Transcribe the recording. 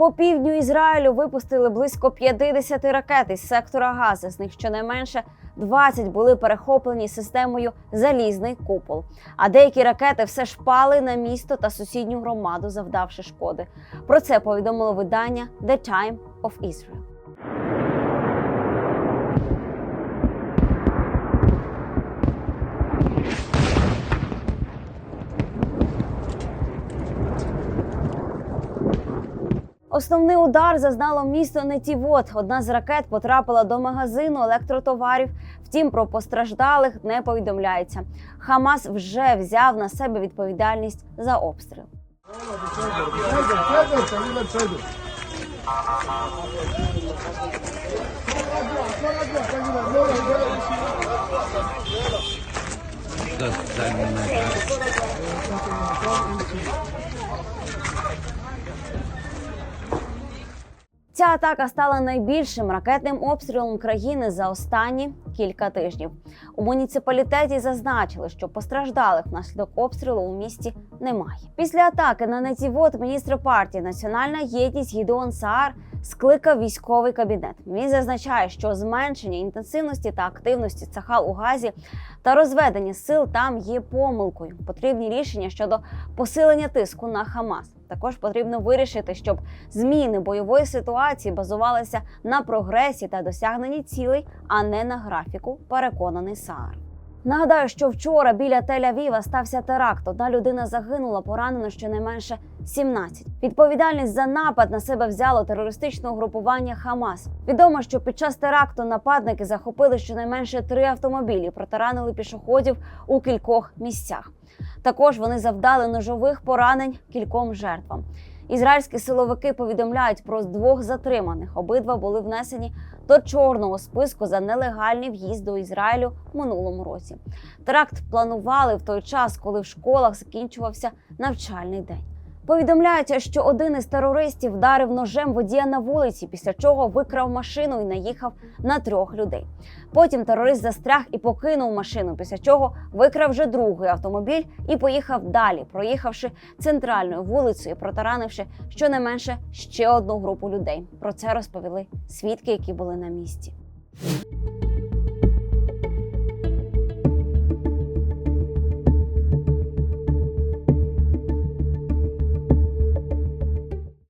По півдню Ізраїлю випустили близько 50 ракет із сектора Гази. З них щонайменше 20 були перехоплені системою Залізний купол. А деякі ракети все ж пали на місто та сусідню громаду, завдавши шкоди. Про це повідомило видання The Time of Israel. Основний удар зазнало місто Нетівот. Одна з ракет потрапила до магазину електротоварів. Втім, про постраждалих не повідомляється. Хамас вже взяв на себе відповідальність за обстріл. Ця атака стала найбільшим ракетним обстрілом країни за останні кілька тижнів. У муніципалітеті зазначили, що постраждалих внаслідок обстрілу у місті немає. Після атаки на Нетівод міністр партії Національна єдність Гідеон Саар скликав військовий кабінет. Він зазначає, що зменшення інтенсивності та активності Цахал у Газі та розведення сил там є помилкою. Потрібні рішення щодо посилення тиску на Хамас. Також потрібно вирішити, щоб зміни бойової ситуації базувалися на прогресі та досягненні цілей, а не на графіку. Переконаний Саар. Нагадаю, що вчора біля Тель-Авіва стався теракт. Одна людина загинула, поранено щонайменше 17. Відповідальність за напад на себе взяло терористичне угрупування Хамас. Відомо, що під час теракту нападники захопили щонайменше три автомобілі, протаранили пішоходів у кількох місцях. Також вони завдали ножових поранень кільком жертвам. Ізраїльські силовики повідомляють про двох затриманих. Обидва були внесені до чорного списку за нелегальний в'їзд до Ізраїлю минулому році. Теракт планували в той час, коли в школах закінчувався навчальний день. Повідомляється, що один із терористів вдарив ножем водія на вулиці, після чого викрав машину і наїхав на трьох людей. Потім терорист застряг і покинув машину, після чого викрав вже другий автомобіль і поїхав далі, проїхавши центральною вулицею, протаранивши щонайменше ще одну групу людей. Про це розповіли свідки, які були на місці.